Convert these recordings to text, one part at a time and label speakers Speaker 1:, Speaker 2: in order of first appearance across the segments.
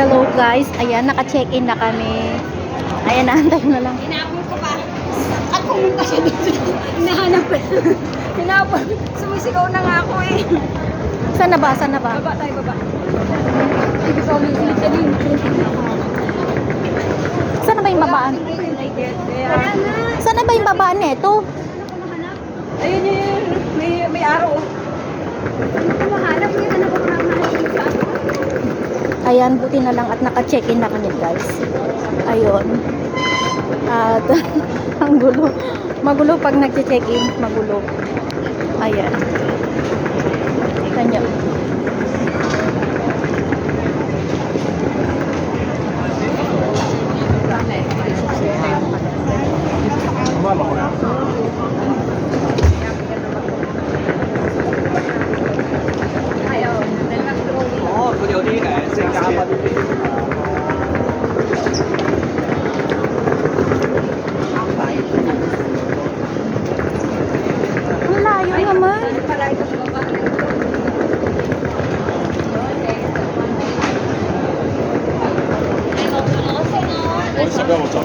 Speaker 1: Hello guys, ayan, naka-check-in na kami. Ayan, naantay na lang.
Speaker 2: Inaabot ko pa. At pumunta siya dito. Hinahanap ko. Hinabol. Sumisigaw na nga ako eh.
Speaker 1: Saan na ba? Saan na ba?
Speaker 2: Baba tayo, baba. Yan eh.
Speaker 1: Saan na ba yung babaan? Saan na ba yung babaan nito?
Speaker 2: Ayun yun. May, may araw. Ano ko mahanap yun? Ano ko mahanap sa ako?
Speaker 1: Ayan, buti na lang at naka-check-in na kami guys. Ayun. At ang gulo. Magulo pag nag-check-in. Magulo. Ayan.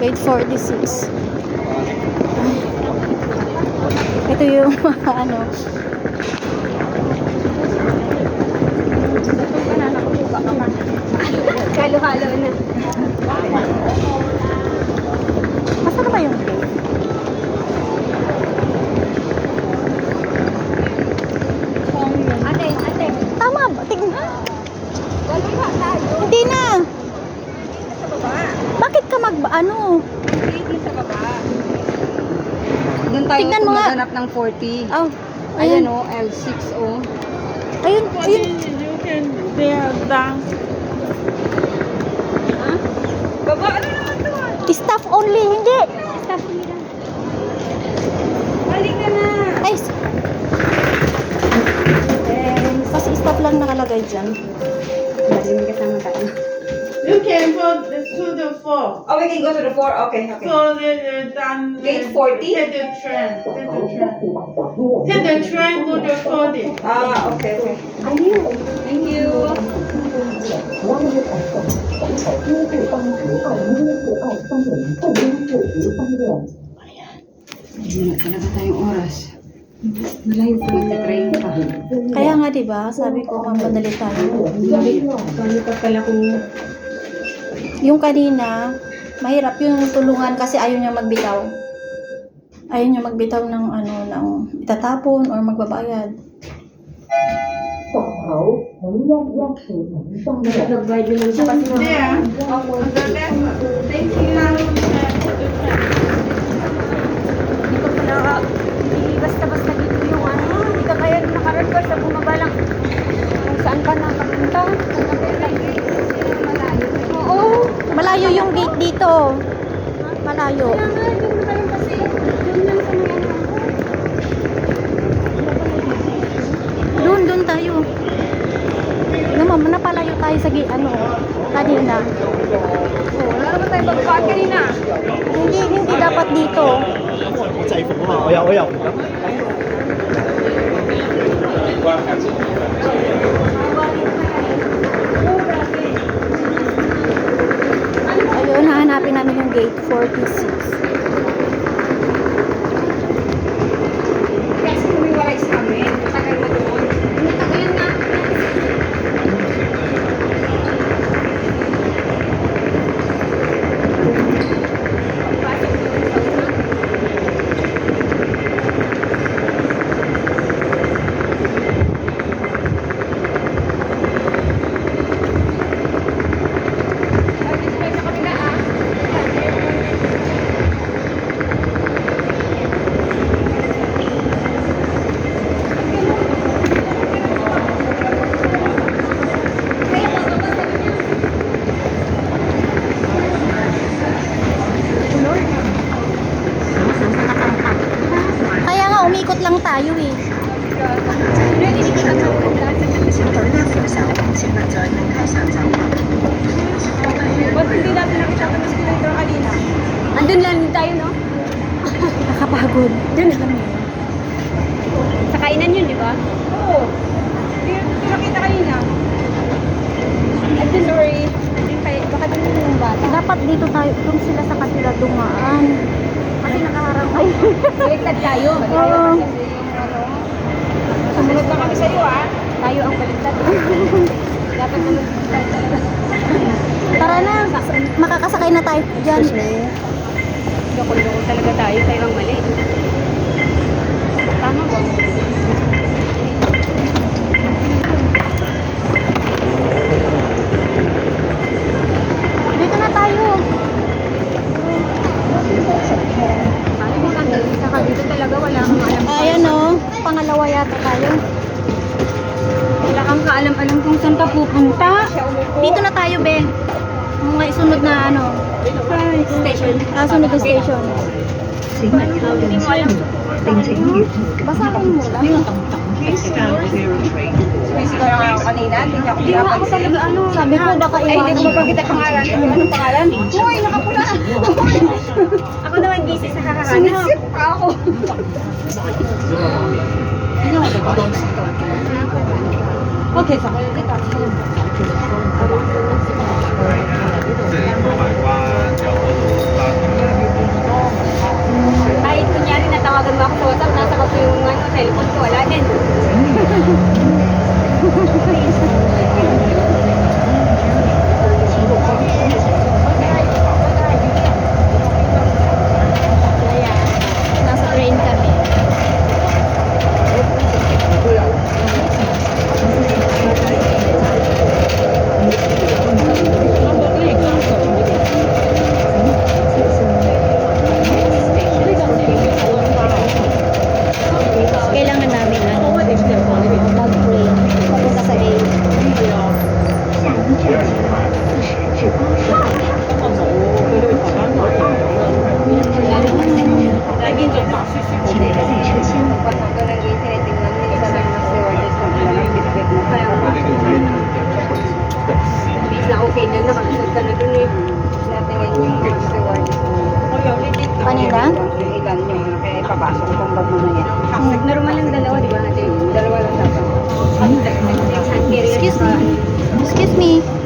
Speaker 1: Gate 46. Ay. Ito yung ano.
Speaker 2: Halo-halo na.
Speaker 1: Masa na ba yung gate?
Speaker 2: Ate, ate.
Speaker 1: Tama ba? Tingnan.
Speaker 2: Kaliwa tayo.
Speaker 1: Hindi na.
Speaker 2: Sa baba.
Speaker 1: Bakit ka mag ano?
Speaker 2: Hindi sa baba. Doon tayo
Speaker 1: Tignan mo nga.
Speaker 2: ng 40.
Speaker 1: Oh.
Speaker 2: Ayan
Speaker 1: Ayun.
Speaker 2: o, L6 o.
Speaker 1: Ayun. Ayun.
Speaker 3: You can there dance.
Speaker 2: Baba, ano naman to?
Speaker 1: Staff only. Hindi.
Speaker 2: Staff nila. Balik ka na.
Speaker 1: Ay. s- Kasi staff lang nakalagay dyan.
Speaker 3: You go to the four.
Speaker 2: Oh, we can go to the 4? Okay, okay.
Speaker 3: So the, the done.
Speaker 2: Gate 40?
Speaker 3: Take the train. Take the train. Take the train go to forty.
Speaker 2: Ah, okay, okay. Thank you. Wala talaga tayong oras. Malayo pa magta-train pa.
Speaker 1: Kaya nga 'di ba, sabi ko mamadali tayo.
Speaker 2: Paano ka pala kung
Speaker 1: Yung kanina, mahirap yung tulungan kasi ayaw niya magbitaw. Ayaw niya magbitaw ng ano, ng itatapon or magbabayad.
Speaker 2: nag-ride naman siya kasi
Speaker 3: There.
Speaker 2: Opo.
Speaker 3: On the left.
Speaker 2: Thank you. Hindi ko pala, hindi basta-basta dito yung ano, hindi ka kaya nakarecord sa bumaba lang. Kung saan ka nakapunta? Malayo. Oo.
Speaker 1: Malayo yung gate dito. Malayo.
Speaker 2: Kaya nga, doon na tayo kasi. Doon lang sa may ano.
Speaker 1: Doon, doon tayo. Naman, napalayo tayo sa gate, ano, kanina.
Speaker 2: Oo, wala naman tayo pagpaan kanina.
Speaker 1: Hindi, hindi dapat dito.
Speaker 4: Sa ipo ko nga, oyaw, oyaw.
Speaker 1: Ayun, hahanapin namin yung gate 46.
Speaker 2: Diyan.
Speaker 1: Alam mo.
Speaker 2: Sa kainan yun, di ba? Oo. Pinakita kanina. The sorry. Baka dun yung bata.
Speaker 1: Dapat dito tayo, doon sila sa kanila dumaan. Kasi nakaharap ay.
Speaker 2: Baliktad tayo.
Speaker 1: Oo.
Speaker 2: Sumunod na kami sa'yo, ah. Tayo ang baliktad. Dapat sumunod tayo talaga.
Speaker 1: Tara na, makakasakay na tayo dyan.
Speaker 2: Loko-loko talaga tayo. Tayo ang mali. Tama ba?
Speaker 1: Dito na tayo.
Speaker 2: Paano mo kami? Saka dito talaga wala kang alam.
Speaker 1: Ayan o, pangalawa yata tayo.
Speaker 2: Wala kang kaalam-alam kung saan ka pupunta.
Speaker 1: Dito na tayo, be. Mga isunod na ano.
Speaker 2: Station.
Speaker 1: Ah, sunod na station.
Speaker 2: Hindi mo alam.
Speaker 1: Basahin mo lang.
Speaker 2: kanina, hindi ako Hindi nga ako talaga ano.
Speaker 1: Sabi ko, baka
Speaker 2: Ay, hindi ko mapagkita pangalan. Anong pangalan? Uy, nakapula. ako naman busy sa kakanan. Sinisip pa ako. Okay, sa Kahit kunyari natawagan mo ako sa WhatsApp, nasa ko yung ano, cellphone ko, wala din.
Speaker 1: Ayan. me.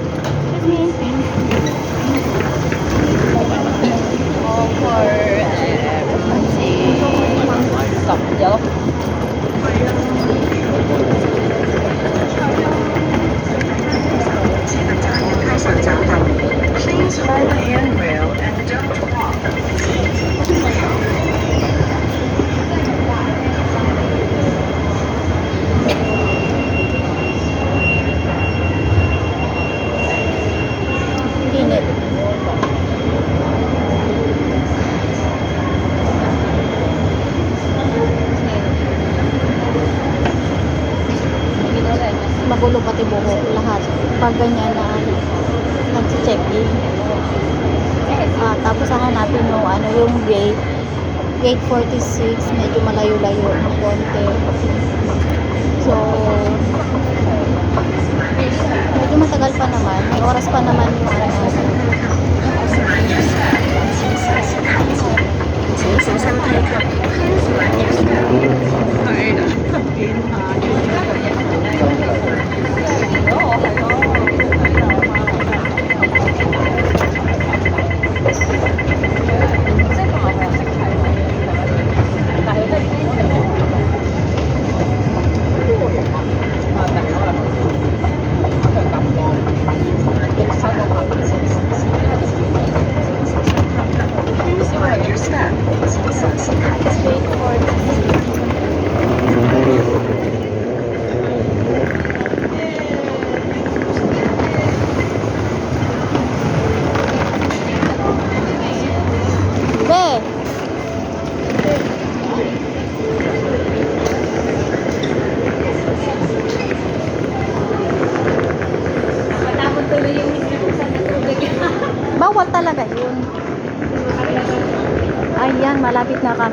Speaker 1: Hahanapin yung ano yung gate. Gate 46, medyo malayo-layo ng konti. So, medyo matagal pa naman. May oras pa naman yung ano. Gate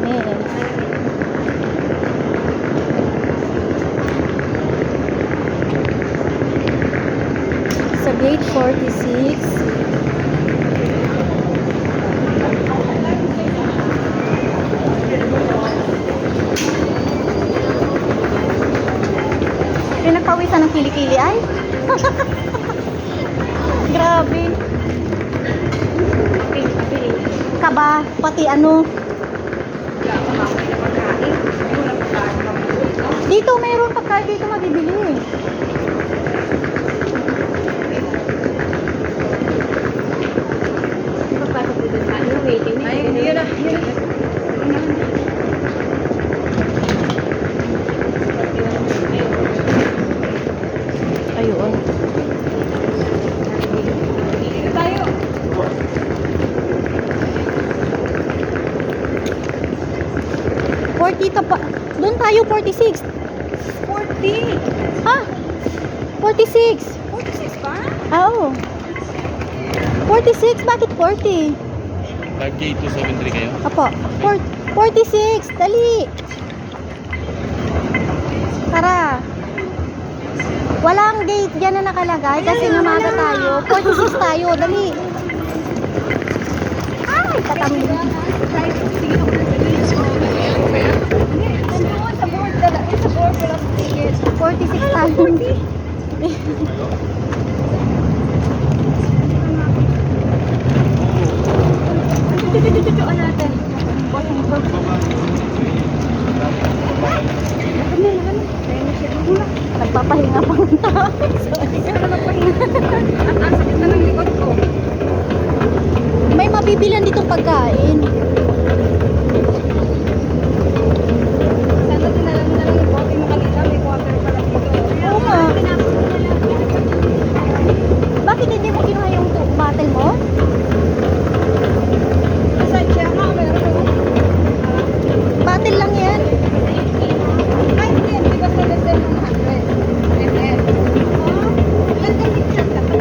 Speaker 1: kami. Sa gate 46, Pinapawisan ng kilikili ay. Grabe. Kaba, pati ano, dito, mayroon pagkain dito mabibili.
Speaker 2: Pagpasok ko dun sa ano, waiting.
Speaker 3: Ay, yun na, yun na.
Speaker 1: Ayun.
Speaker 2: Dito tayo.
Speaker 1: Forty ta pa. Doon tayo, 46.
Speaker 2: 40.
Speaker 1: Ha? 46.
Speaker 2: 46 pa?
Speaker 1: Oo. 46? Bakit 40?
Speaker 4: 5K273 kayo?
Speaker 1: Apo. Four- 46. Dali. Tara. Walang gate dyan na nakalagay kasi nga maaga tayo. 46 tayo. Dali. Ay, katamid.
Speaker 2: Nandun sa board. dala- Sa board wala sa ticket.
Speaker 1: 46 tayo.
Speaker 2: Tututututuan natin.
Speaker 1: Nagpapahinga pa ng tao.
Speaker 2: Ang sakit na ng likod ko.
Speaker 1: May mabibilan ditong pagkain.
Speaker 2: Sana dinalan mo na lang yung bote mo kanina. May water pala dito.
Speaker 1: Oo nga. Bakit hindi mo kinuha yung tu- bottle mo?
Speaker 2: Saan siya? Ma, meron ko.
Speaker 1: Bottle lang yan.
Speaker 2: Ay, hindi. Hindi ba sa less than 100? ml? Oh, less than 600 ka pa.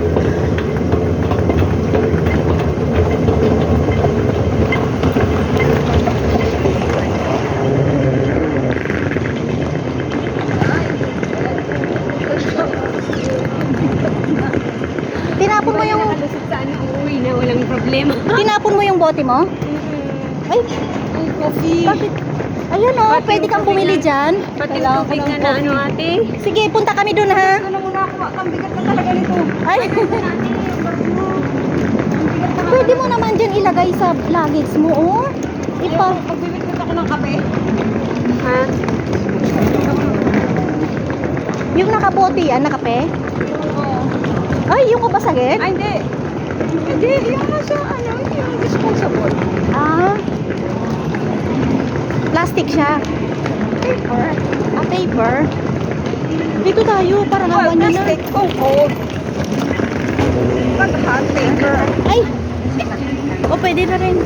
Speaker 1: Tinapon mo yung
Speaker 2: Nakalusot sa ano, uuwi na walang problema.
Speaker 1: tinapon mo yung bote mo? Ay,
Speaker 2: Ang coffee.
Speaker 1: bakit? Ayun oh,
Speaker 2: Pati
Speaker 1: pwede
Speaker 2: yung
Speaker 1: kang
Speaker 2: tubig
Speaker 1: bumili
Speaker 2: na-
Speaker 1: dyan.
Speaker 2: Pati yung tubig na na ano ate.
Speaker 1: Sige, punta kami dun ha.
Speaker 2: Ano muna ako, ang bigat na talaga nito.
Speaker 1: Ay, pwede mo naman dyan ilagay sa luggage mo oh. Ipa.
Speaker 2: Pagbibigyan ako ng kape. Ha?
Speaker 1: Yung nakabote yan, nakape.
Speaker 2: Oo.
Speaker 1: Ay, yung kabasagit?
Speaker 2: Ay, hindi. Hindi, yung nasa ano, yung disposable.
Speaker 1: Ah. Plastic siya.
Speaker 2: Paper.
Speaker 1: Ah, paper. Dito tayo, para
Speaker 2: Oh,
Speaker 1: nawan nyo na.
Speaker 2: plastic. Oh, cold. Pag hot paper.
Speaker 1: Ay! O, pwede na rin.